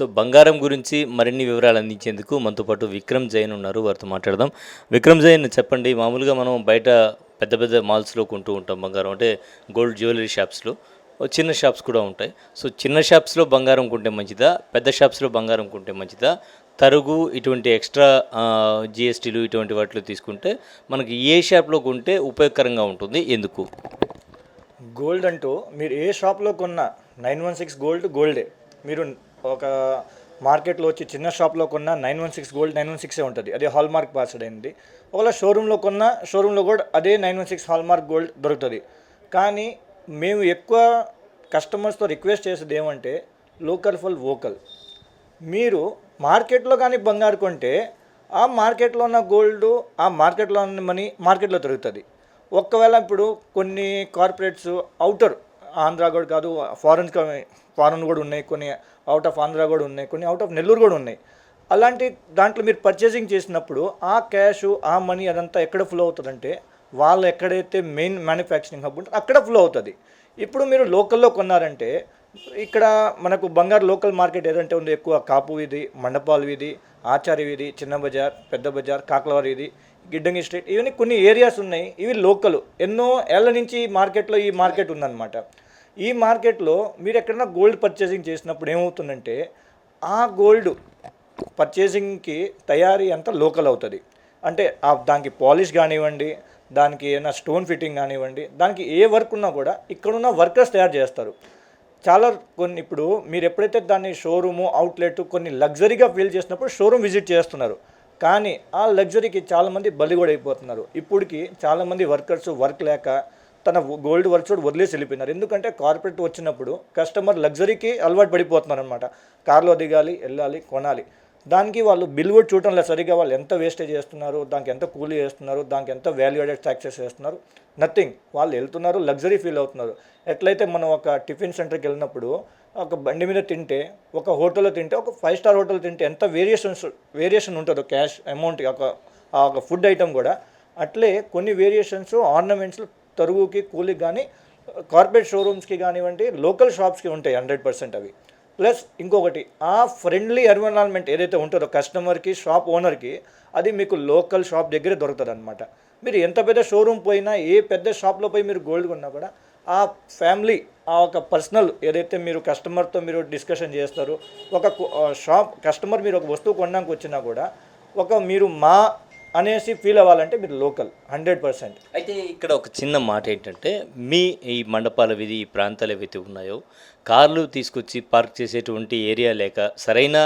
So బంగారం గురించి మరిన్ని వివరాలు అందించేందుకు మనతో పాటు విక్రమ్ జైన్ ఉన్నారు. వారితో మాట్లాడదాం. విక్రమ్ జైన్ చెప్పండి మామూలుగా మనం బయట పెద్ద పెద్ద మాల్స్లో కొంటూ ఉంటాం బంగారం అంటే గోల్డ్ జ్యువెలరీ షాప్స్లో. చిన్న షాప్స్ కూడా ఉంటాయి. సో చిన్న షాప్స్లో బంగారం కొంటే మంచిదా? పెద్ద షాప్స్లో బంగారం కొంటే మంచిదా? తరుగు ఇటువంటి ఎక్స్ట్రా జిఎస్టీలు ఇటువంటి వాటిలో తీసుకుంటే మనకి ఏ షాప్లో కొంటే ఉపయోగకరంగా ఉంటుంది. ఎందుకు? గోల్డ్ అంటూ మీరు ఏ షాప్లో కొన్నా నైన్ వన్ సిక్స్ గోల్డ్ గోల్డే. మీరు ఒక మార్కెట్లో వచ్చి చిన్న షాప్లో కొన్న nine one six gold nine one సిక్సే ఉంటుంది. అదే హాల్ మార్క్ పాస్డ్ అయింది. ఒకవేళ షోరూంలో కొన్న షోరూంలో కూడా అదే nine one six hallmark gold దొరుకుతుంది. కానీ మేము ఎక్కువ కస్టమర్స్తో రిక్వెస్ట్ చేసేది ఏమంటే లోకల్ ఫుల్ వోకల్. మీరు మార్కెట్లో కానీ బంగారు కొంటే ఆ మార్కెట్లో ఉన్న గోల్డ్ ఆ మార్కెట్లో ఉన్న మనీ మార్కెట్లో దొరుకుతుంది. ఒకవేళ ఇప్పుడు కొన్ని కార్పొరేట్స్ అవుటర్ ఆంధ్ర కూడా కాదు ఫారెన్ ఫారెన్ కూడా ఉన్నాయి కొన్ని అవుట్ ఆఫ్ ఆంధ్ర కూడా ఉన్నాయి కొన్ని అవుట్ ఆఫ్ నెల్లూరు కూడా ఉన్నాయి. అలాంటి దాంట్లో మీరు పర్చేసింగ్ చేసినప్పుడు ఆ క్యాష్ ఆ మనీ అదంతా ఎక్కడ ఫ్లో అవుతుందంటే వాళ్ళు ఎక్కడైతే మెయిన్ మ్యానుఫ్యాక్చరింగ్ హబ్ ఉంటుందో అక్కడ ఫ్లో అవుతుంది. ఇప్పుడు మీరు లోకల్లో కొన్నారంటే ఇక్కడ మనకు బంగారు లోకల్ మార్కెట్ ఏదంటే ఉంది ఎక్కువ కాపు వీధి మండపాల వీధి ఆచార్య వీధి చిన్న బజార్ పెద్ద బజార్ కాకలవారి వీధి గిడ్డంగి స్ట్రీట్ ఇవన్నీ కొన్ని ఏరియాస్ ఉన్నాయి. ఇవి లోకల్ ఎన్నో ఏళ్ళ నుంచి ఈ మార్కెట్లో ఈ మార్కెట్ ఉందన్నమాట. ఈ మార్కెట్లో మీరు ఎక్కడైనా గోల్డ్ పర్చేసింగ్ చేసినప్పుడు ఏమవుతుందంటే ఆ గోల్డ్ పర్చేసింగ్కి తయారీ అంతా లోకల్ అవుతుంది. అంటే ఆ దానికి పాలిష్ కానివ్వండి దానికి ఏమైనా స్టోన్ ఫిట్టింగ్ కానివ్వండి దానికి ఏ వర్క్ ఉన్నా కూడా ఇక్కడున్న వర్కర్స్ తయారు చేస్తారు. చాలా కొన్ని ఇప్పుడు మీరు ఎప్పుడైతే దాన్ని షోరూము అవుట్లెట్ కొన్ని లగ్జరీగా ఫీల్ చేసినప్పుడు షోరూమ్ విజిట్ చేస్తున్నారు. కానీ ఆ లగ్జరీకి చాలామంది బలి కూడా అయిపోతున్నారు ఇప్పటికి చాలామంది వర్కర్స్ వర్క్ లేక తన గోల్డ్ వర్క్స్ కూడా వదిలేసి వెళ్ళిపోయినారు. ఎందుకంటే కార్పొరేట్ వచ్చినప్పుడు కస్టమర్ లగ్జరీకి అలవాటు పడిపోతున్నారు అనమాట కార్లో దిగాలి వెళ్ళాలి కొనాలి. దానికి వాళ్ళు బిల్ కూడా చూడటం లేదు. సరిగా వాళ్ళు ఎంత వేస్టేజ్ చేస్తున్నారు దానికి ఎంత కూలీ చేస్తున్నారు దానికి ఎంత వాల్యూ యాడెడ్ ట్యాక్సెస్ చేస్తున్నారు నథింగ్ వాళ్ళు వెళ్తున్నారు లగ్జరీ ఫీల్ అవుతున్నారు. ఎట్లయితే మనం ఒక టిఫిన్ సెంటర్కి వెళ్ళినప్పుడు ఒక బండి మీద తింటే ఒక హోటల్లో తింటే ఒక ఫైవ్ స్టార్ హోటల్ తింటే ఎంత వేరియేషన్స్ వేరియేషన్ ఉంటుందో క్యాష్ అమౌంట్ ఒక ఒక ఫుడ్ ఐటమ్ కూడా అట్లే కొన్ని వేరియేషన్స్ ఆర్నమెంట్స్ తరుగుకి కూలికి కానీ కార్పొరేట్ షోరూమ్స్కి కానివ్వండి లోకల్ షాప్స్కి ఉంటాయి హండ్రెడ్ పర్సెంట్ అవి. ప్లస్ ఇంకొకటి ఆ ఫ్రెండ్లీ ఎన్విరాన్మెంట్ ఏదైతే ఉంటుందో కస్టమర్కి షాప్ ఓనర్కి అది మీకు లోకల్ షాప్ దగ్గరే దొరుకుతుంది అనమాట మీరు ఎంత పెద్ద షోరూమ్ పోయినా ఏ పెద్ద షాప్లో పోయి మీరు గోల్డ్ కొన్నా కూడా ఆ ఫ్యామిలీ ఆ ఒక పర్సనల్ ఏదైతే మీరు కస్టమర్తో మీరు డిస్కషన్ చేస్తారు ఒక షాప్ కస్టమర్ మీరు ఒక వస్తువు కొనడానికి వచ్చినా కూడా ఒక మీరు మా అనేసి ఫీల్ అవ్వాలంటే మీరు లోకల్ హండ్రెడ్ పర్సెంట్ అయితే ఇక్కడ ఒక చిన్న మాట ఏంటంటే మీ ఈ మండపాల వీధి ఈ ప్రాంతాలు ఏవైతే ఉన్నాయో కార్లు తీసుకొచ్చి పార్క్ చేసేటువంటి ఏరియా లేక సరైన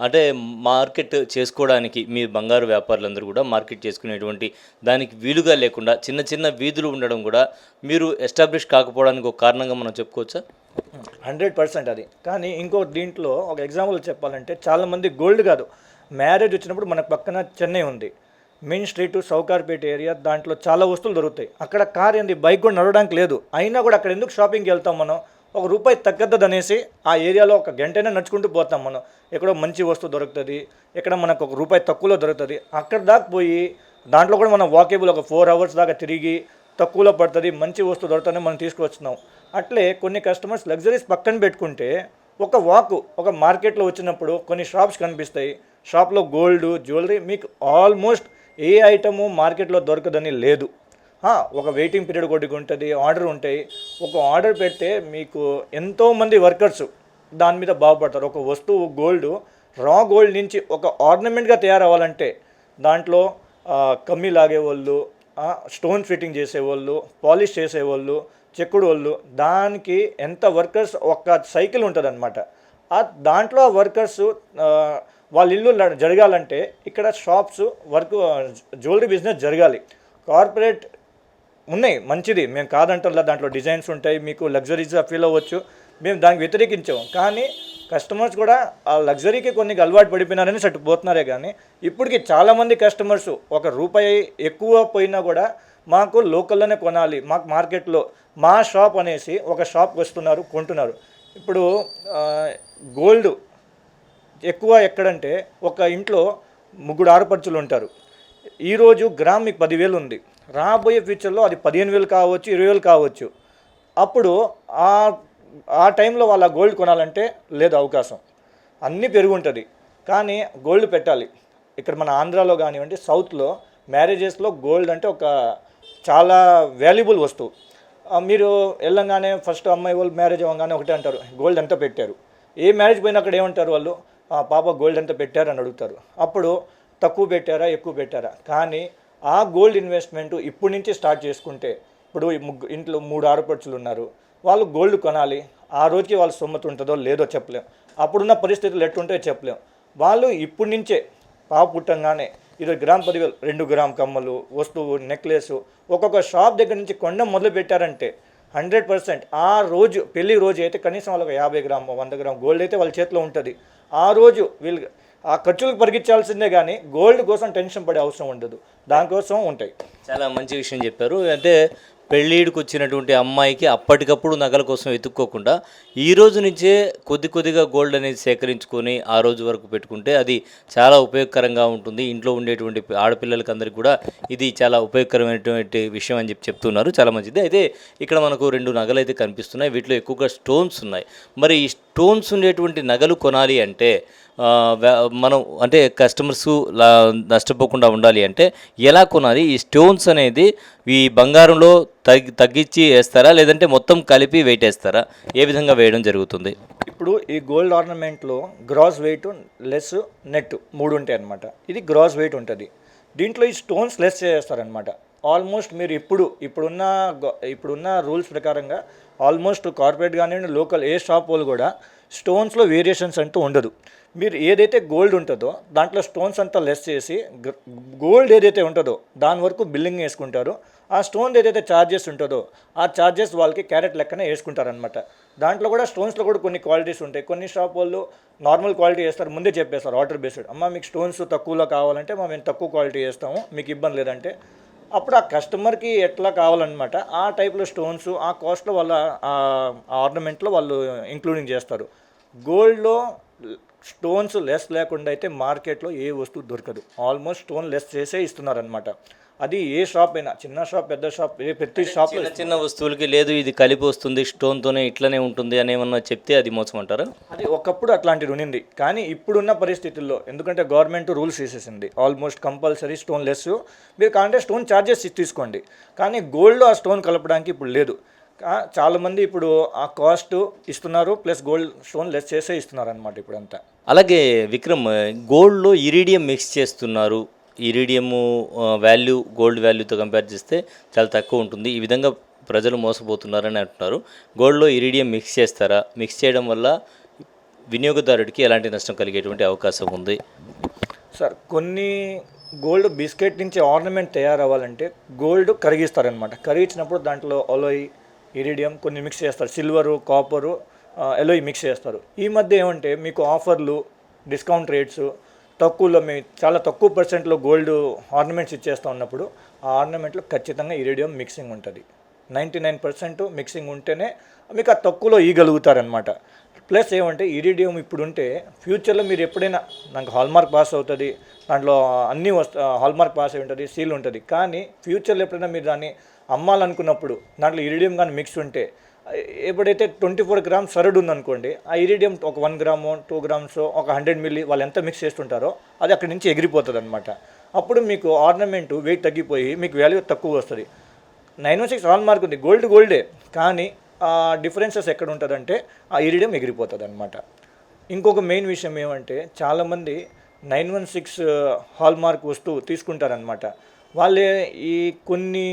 అంటే మార్కెట్ చేసుకోవడానికి మీ బంగారు వ్యాపారులందరూ కూడా మార్కెట్ చేసుకునేటువంటి దానికి వీలుగా లేకుండా చిన్న చిన్న వీధులు ఉండడం కూడా మీరు ఎస్టాబ్లిష్ కాకపోవడానికి ఒక కారణంగా మనం చెప్పుకోవచ్చా? హండ్రెడ్ పర్సెంట్ అది. కానీ ఇంకో దీంట్లో ఒక ఎగ్జాంపుల్ చెప్పాలంటే చాలామంది గోల్డ్ కాదు. మ్యారేజ్ వచ్చినప్పుడు మన పక్కన చెన్నై ఉంది. మెయిన్ స్ట్రీట్ సౌకార్పేట ఏరియా దాంట్లో చాలా వస్తువులు దొరుకుతాయి. అక్కడ కార్ ఏంది? బైక్ కూడా నడవడానికి లేదు. అయినా కూడా అక్కడ ఎందుకు షాపింగ్కి వెళ్తాం మనం? ఒక రూపాయి తగ్గద్దు అనేసి ఆ ఏరియాలో ఒక గంటైనా నడుచుకుంటూ పోతాం మనం. ఎక్కడో మంచి వస్తువు దొరుకుతుంది ఎక్కడ మనకు ఒక రూపాయి తక్కువలో దొరుకుతుంది. అక్కడ దాకా పోయి దాంట్లో కూడా మనం వాకేబుల్ ఒక ఫోర్ అవర్స్ దాకా తిరిగి తక్కువలో పడుతుంది మంచి వస్తువు దొరుకుతుందని మనం తీసుకువస్తున్నాం అట్లే కొన్ని కస్టమర్స్ లగ్జరీస్ పక్కన పెట్టుకుంటే ఒక వాక్ ఒక మార్కెట్లో వచ్చినప్పుడు కొన్ని షాప్స్ కనిపిస్తాయి. షాప్లో గోల్డ్ జ్యువెలరీ మీకు ఆల్మోస్ట్ ఏ ఐటము మార్కెట్లో దొరకదని లేదు. ఒక వెయిటింగ్ పీరియడ్ కొద్దిగా ఉంటుంది ఆర్డర్ ఉంటాయి. ఒక ఆర్డర్ పెడితే మీకు ఎంతోమంది వర్కర్స్ దాని మీద బాగుపడతారు. ఒక వస్తువు గోల్డ్ రా గోల్డ్ నుంచి ఒక ఆర్నమెంట్గా తయారవ్వాలంటే దాంట్లో కమ్మీ కమ్మి లాగేవాళ్ళు స్టోన్ ఫిట్టింగ్ చేసేవాళ్ళు పాలిష్ చేసేవాళ్ళు చెక్కుడు వాళ్ళు దానికి ఎంత వర్కర్స్ ఒక సైకిల్ ఉంటుందన్నమాట. దాంట్లో ఆ వర్కర్స్ వాళ్ళ ఇల్లు ల- జరగాలంటే ఇక్కడ షాప్స్ వర్క్ జ్యువెలరీ బిజినెస్ జరగాలి. కార్పొరేట్ ఉన్నాయి మంచిది. మేము కాదంటారు దాంట్లో డిజైన్స్ ఉంటాయి మీకు లగ్జరీస్గా ఫీల్ అవ్వచ్చు. మేము దానికి వ్యతిరేకించాము. కానీ కస్టమర్స్ కూడా ఆ లగ్జరీకి కొన్ని అలవాటు పడిపోయినారని సట్టు పోతున్నారే కానీ ఇప్పటికి చాలామంది కస్టమర్స్ ఒక రూపాయి ఎక్కువ పోయినా కూడా మాకు లోకల్లోనే కొనాలి. మాకు మార్కెట్లో మా షాప్ అనేసి ఒక షాప్కి వస్తున్నారు కొంటున్నారు. ఇప్పుడు గోల్డ్ ఎక్కువ ఎక్కడంటే ఒక ఇంట్లో ముగ్గురు ఆడపడుచులు ఉంటారు. ఈరోజు గ్రామ్ మీకు పదివేలు ఉంది. రాబోయే ఫ్యూచర్లో అది పదిహేను వేలు కావచ్చు ఇరవై వేలు కావచ్చు. అప్పుడు ఆ ఆ టైంలో వాళ్ళ గోల్డ్ కొనాలంటే లేదు అవకాశం. అన్నీ పెరుగు ఉంటుంది కానీ గోల్డ్ పెట్టాలి. ఇక్కడ మన ఆంధ్రాలో కానివ్వండి సౌత్లో మ్యారేజెస్లో గోల్డ్ అంటే ఒక చాలా వాల్యుబుల్ వస్తువు. మీరు వెళ్ళంగానే ఫస్ట్ అమ్మాయి వాళ్ళు మ్యారేజ్ అవ్వగానే ఒకటే అంటారు గోల్డ్ ఎంత పెట్టారు? ఏ మ్యారేజ్ పోయినా అక్కడ ఏమంటారు వాళ్ళు? పాప గోల్డ్ ఎంత పెట్టారని అడుగుతారు. అప్పుడు తక్కువ పెట్టారా ఎక్కువ పెట్టారా? కానీ ఆ గోల్డ్ ఇన్వెస్ట్మెంట్ ఇప్పటి నుంచి స్టార్ట్ చేసుకుంటే ఇప్పుడు ముగ్గు ఇంట్లో మూడు ఆడపడుచులు ఉన్నారు. వాళ్ళు గోల్డ్ కొనాలి ఆ రోజుకి వాళ్ళ సొమ్మతి ఉంటుందో లేదో చెప్పలేం. అప్పుడున్న పరిస్థితులు ఎట్టుంటే చెప్పలేం. వాళ్ళు ఇప్పటి నుంచే పాప పుట్టంగానే ఇరవై గ్రామ్ పదివేలు రెండు గ్రామ్ కమ్మలు వస్తువు నెక్లెస్ ఒక్కొక్క షాప్ దగ్గర నుంచి కొండ మొదలు పెట్టారంటే హండ్రెడ్ పర్సెంట్ ఆ రోజు పెళ్ళి రోజు అయితే కనీసం వాళ్ళకి యాభై గ్రామ్ వంద గ్రామ్ గోల్డ్ అయితే వాళ్ళ చేతిలో ఉంటుంది. ఆ రోజు వీళ్ళు ఆ ఖర్చులకు పరిగించాల్సిందే కానీ గోల్డ్ కోసం టెన్షన్ పడే అవసరం ఉండదు. దానికోసం ఉంటాయి. చాలా మంచి విషయం చెప్పారు. అంటే పెళ్ళిడికి వచ్చినటువంటి అమ్మాయికి అప్పటికప్పుడు నగల కోసం వెతుక్కోకుండా ఈ రోజు నుంచే కొద్ది కొద్దిగా గోల్డ్ అనేది సేకరించుకొని ఆ రోజు వరకు పెట్టుకుంటే అది చాలా ఉపయోగకరంగా ఉంటుంది. ఇంట్లో ఉండేటువంటి ఆడపిల్లలకి అందరికీ కూడా ఇది చాలా ఉపయోగకరమైనటువంటి విషయం అని చెప్పి చెప్తున్నారు. చాలా మంచిది. అయితే ఇక్కడ మనకు రెండు నగలు అయితే కనిపిస్తున్నాయి. వీటిలో ఎక్కువగా స్టోన్స్ ఉన్నాయి. మరి ఈ స్టోన్స్ ఉండేటువంటి నగలు కొనాలి అంటే మనం అంటే కస్టమర్స్ నష్టపోకుండా ఉండాలి అంటే ఎలా కొనాలి? ఈ స్టోన్స్ అనేది ఈ బంగారంలో తగ్గి తగ్గించి వేస్తారా? లేదంటే మొత్తం కలిపి వెయిట్ వేస్తారా? ఏ విధంగా వేయడం జరుగుతుంది? ఇప్పుడు ఈ గోల్డ్ ఆర్నమెంట్లో గ్రాస్ వెయిట్ లెస్ నెట్ మూడు ఉంటాయి అనమాట ఇది గ్రాస్ వెయిట్ ఉంటుంది. దీంట్లో ఈ స్టోన్స్ లెస్ చేస్తారనమాట ఆల్మోస్ట్ మీరు ఇప్పుడు ఇప్పుడున్న ఇప్పుడున్న రూల్స్ ప్రకారంగా ఆల్మోస్ట్ కార్పొరేట్ కానివ్వండి లోకల్ ఏ షాప్ వాళ్ళు కూడా స్టోన్స్లో వేరియేషన్స్ అంటూ ఉండదు. మీరు ఏదైతే గోల్డ్ ఉంటుందో దాంట్లో స్టోన్స్ అంతా లెస్ చేసి గోల్డ్ ఏదైతే ఉంటుందో దాని వరకు బిల్లింగ్ వేసుకుంటారు. ఆ స్టోన్ ఏదైతే ఛార్జెస్ ఉంటుందో ఆ ఛార్జెస్ వాళ్ళకి క్యారెట్ లెక్కనే వేసుకుంటారనమాట దాంట్లో కూడా స్టోన్స్లో కూడా కొన్ని క్వాలిటీస్ ఉంటాయి. కొన్ని షాప్ వాళ్ళు నార్మల్ క్వాలిటీ వేస్తారు ముందే చెప్పేస్తారు ఆర్డర్ బేస్డ్ అమ్మ మీకు స్టోన్స్ తక్కువలో కావాలంటే మేము తక్కువ క్వాలిటీ వేస్తాము మీకు ఇబ్బంది లేదంటే. అప్పుడు ఆ కస్టమర్కి ఎట్లా కావాలన్నమాట ఆ టైప్లో స్టోన్స్ ఆ కాస్ట్లో వాళ్ళ ఆ ఆర్నమెంట్లో వాళ్ళు ఇంక్లూడింగ్ చేస్తారు. గోల్డ్లో స్టోన్స్ లెస్ లేకుండా అయితే మార్కెట్లో ఏ వస్తువు దొరకదు. ఆల్మోస్ట్ స్టోన్ లెస్ చేసే ఇస్తున్నారనమాట అది ఏ షాప్ అయినా చిన్న షాప్ పెద్ద షాప్ ఏ ప్రతి షాప్లో చిన్న చిన్న వస్తువులకి లేదు ఇది కలిపి వస్తుంది స్టోన్తోనే ఇట్లనే ఉంటుంది అని ఏమన్నా చెప్తే అది మోసం అంటారా? అది ఒకప్పుడు అట్లాంటిది ఉన్నింది కానీ ఇప్పుడున్న పరిస్థితుల్లో ఎందుకంటే గవర్నమెంట్ రూల్స్ వేసేసింది. ఆల్మోస్ట్ కంపల్సరీ స్టోన్ లెస్ మీరు కావాలంటే స్టోన్ ఛార్జెస్ తీసుకోండి. కానీ గోల్డ్లో ఆ స్టోన్ కలపడానికి ఇప్పుడు లేదు. చాలామంది ఇప్పుడు ఆ కాస్ట్ ఇస్తున్నారు ప్లస్ గోల్డ్ స్టోన్ లెస్ చేసే ఇస్తున్నారు అనమాట ఇప్పుడంతా. అలాగే విక్రమ్ గోల్డ్లో ఇరీడియం మిక్స్ చేస్తున్నారు. ఇరీడియము వాల్యూ గోల్డ్ వాల్యూతో కంపేర్ చేస్తే చాలా తక్కువ ఉంటుంది. ఈ విధంగా ప్రజలు మోసపోతున్నారని అంటున్నారు. గోల్డ్లో ఇరీడియం మిక్స్ చేస్తారా? మిక్స్ చేయడం వల్ల వినియోగదారుడికి ఎలాంటి నష్టం కలిగేటువంటి అవకాశం ఉంది? సార్ కొన్ని గోల్డ్ బిస్కెట్ నుంచి ఆర్నమెంట్ తయారవ్వాలంటే గోల్డ్ కరిగిస్తారనమాట కరిగించినప్పుడు దాంట్లో అలోయ్ ఇరీడియం కొన్ని మిక్స్ చేస్తారు. సిల్వరు కాపరు ఎలోయ్ మిక్స్ చేస్తారు. ఈ మధ్య ఏమంటే మీకు ఆఫర్లు డిస్కౌంట్ రేట్స్ తక్కువలో మీ చాలా తక్కువ పర్సెంట్లో గోల్డ్ ఆర్నమెంట్స్ ఇచ్చేస్తా ఉన్నప్పుడు ఆ ఆర్నమెంట్లో ఖచ్చితంగా ఇరిడియం మిక్సింగ్ ఉంటుంది. నైంటీ నైన్ పర్సెంట్ మిక్సింగ్ ఉంటేనే మీకు ఆ తక్కువలో ఇవ్వగలుగుతారనమాట ప్లస్ ఏమంటే ఇరిడియం ఇప్పుడు ఉంటే ఫ్యూచర్లో మీరు ఎప్పుడైనా నాకు హాల్మార్క్ పాస్ అవుతుంది దాంట్లో అన్నీ వస్త హాల్మార్క్ పాస్ అయి ఉంటుంది సీల్ ఉంటుంది. కానీ ఫ్యూచర్లో ఎప్పుడైనా మీరు దాన్ని అమ్మాలనుకున్నప్పుడు దాంట్లో ఇరిడియం కానీ మిక్స్ ఉంటే ఎప్పుడైతే ట్వంటీ ఫోర్ గ్రామ్స్ సరడ్ ఉందనుకోండి ఆ ఇరీడియం ఒక వన్ గ్రాము టూ గ్రామ్స్ ఒక హండ్రెడ్ మిల్లీ వాళ్ళు ఎంత మిక్స్ చేస్తుంటారో అది అక్కడి నుంచి ఎగిరిపోతుంది అనమాట అప్పుడు మీకు ఆర్నమెంట్ వెయిట్ తగ్గిపోయి మీకు వాల్యూ తక్కువ వస్తుంది. Nine one six on mark ఉంది గోల్డ్ గోల్డే కానీ ఆ డిఫరెన్సెస్ ఎక్కడ ఉంటుందంటే ఆ ఇరిడియం ఎగిరిపోతుంది అనమాట ఇంకొక మెయిన్ విషయం ఏమంటే చాలామంది nine one six hallmark వస్తువు తీసుకుంటారనమాట వాళ్ళే ఈ కొన్ని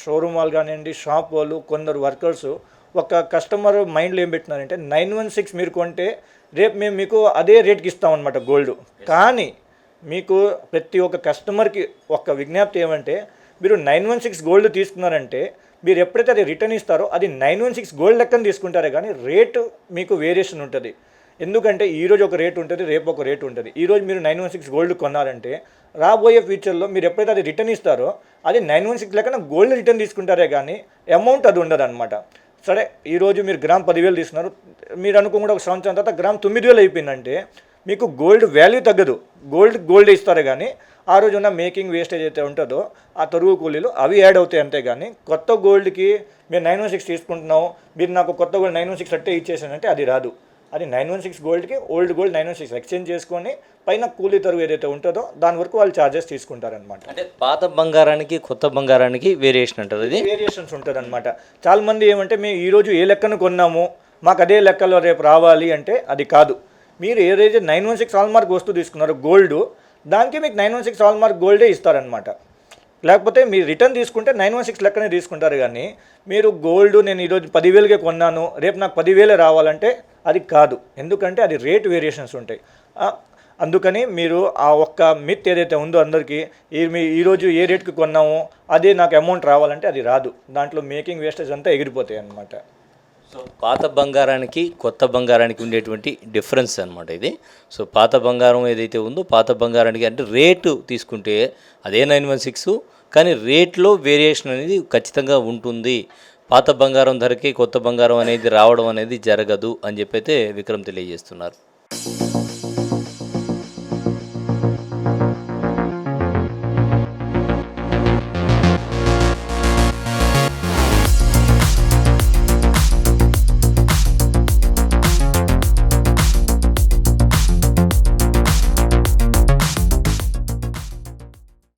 షోరూమ్ వాళ్ళు కానివ్వండి షాప్ వాళ్ళు కొందరు వర్కర్స్ ఒక కస్టమర్ మైండ్లో ఏం పెట్టినారంటే నైన్ వన్ సిక్స్ మీరు కొంటే రేపు మేము మీకు అదే రేట్కి ఇస్తామన్నమాట గోల్డ్. కానీ మీకు ప్రతి ఒక్క కస్టమర్కి ఒక విజ్ఞప్తి ఏమంటే మీరు నైన్ వన్ సిక్స్ గోల్డ్ తీసుకున్నారంటే మీరు ఎప్పుడైతే అది రిటర్న్ ఇస్తారో అది నైన్ వన్ సిక్స్ గోల్డ్ లెక్కన తీసుకుంటారే కానీ రేటు మీకు వేరియేషన్ ఉంటుంది. ఎందుకంటే ఈరోజు ఒక రేట్ ఉంటుంది రేపు ఒక రేట్ ఉంటుంది. ఈరోజు మీరు నైన్ వన్ సిక్స్ గోల్డ్ కొన్నారంటే రాబోయే ఫ్యూచర్లో మీరు ఎప్పుడైతే అది రిటర్న్ ఇస్తారో అది నైన్ వన్ సిక్స్ లెక్కన గోల్డ్ రిటర్న్ తీసుకుంటారే కానీ అమౌంట్ అది ఉండదు అనమాట సరే ఈరోజు మీరు గ్రామ్ పదివేలు తీసుకున్నారు. మీరు అనుకోకుండా ఒక సంవత్సరం తర్వాత గ్రామ్ తొమ్మిది వేలు అయిపోయిందంటే మీకు గోల్డ్ వాల్యూ తగ్గదు. గోల్డ్ గోల్డ్ ఇస్తారు కానీ ఆ రోజు ఉన్న మేకింగ్ వేస్టేజ్ అయితే ఉంటుందో ఆ తరుగు కూలీలు అవి యాడ్ అవుతాయి అంతే కానీ కొత్త గోల్డ్కి మీరు నైన్ వన్ సిక్స్ తీసుకుంటున్నాం మీరు నాకు కొత్త గోల్డ్ నైన్ వన్ సిక్స్ అట్టే ఇచ్చేసానంటే అది రాదు. అది nine one six గోల్డ్కి old gold nine one six exchange చేసుకొని పైన కూలీ తరుగు ఏదైతే ఉంటుందో దాని వరకు వాళ్ళు ఛార్జెస్ తీసుకుంటారనమాట అంటే పాత బంగారానికి కొత్త బంగారానికి వేరియేషన్ అంటారు ఇది? వేరియేషన్స్ ఉంటుంది అనమాట చాలా మంది ఏమంటే మేము ఈరోజు ఏ లెక్కను కొన్నాము? మాకు అదే లెక్కలో రేపు రావాలి అంటే అది కాదు. మీరు ఏదైతే నైన్ వన్ సిక్స్ హాల్మార్క్ వస్తువు తీసుకున్నారో గోల్డ్ దానికి మీకు నైన్ వన్ సిక్స్ హాల్మార్క్ గోల్డే ఇస్తారనమాట లేకపోతే మీరు రిటర్న్ తీసుకుంటే నైన్ వన్ సిక్స్ లెక్కనే తీసుకుంటారు కానీ మీరు గోల్డ్ నేను ఈరోజు పదివేలకే కొన్నాను రేపు నాకు పదివేలే రావాలంటే అది కాదు. ఎందుకంటే అది రేట్ వేరియేషన్స్ ఉంటాయి. అందుకని మీరు ఆ ఒక్క మిత్ ఏదైతే ఉందో అందరికీ ఈ మీ ఈరోజు ఏ రేట్కి కొన్నామో అదే నాకు అమౌంట్ రావాలంటే అది రాదు. దాంట్లో మేకింగ్ వేస్టేజ్ అంతా ఎగిరిపోతాయి అన్నమాట. సో పాత బంగారానికి కొత్త బంగారానికి ఉండేటువంటి డిఫరెన్స్ అనమాట ఇది. సో పాత బంగారం ఏదైతే ఉందో పాత బంగారానికి అంటే రేటు తీసుకుంటే అదే నైన్ వన్ సిక్స్ కానీ రేట్లో వేరియేషన్ అనేది ఖచ్చితంగా ఉంటుంది. పాత బంగారం ధరకి కొత్త బంగారం అనేది రావడం అనేది జరగదు అని చెప్పైతే విక్రమ్ తెలియజేస్తున్నారు.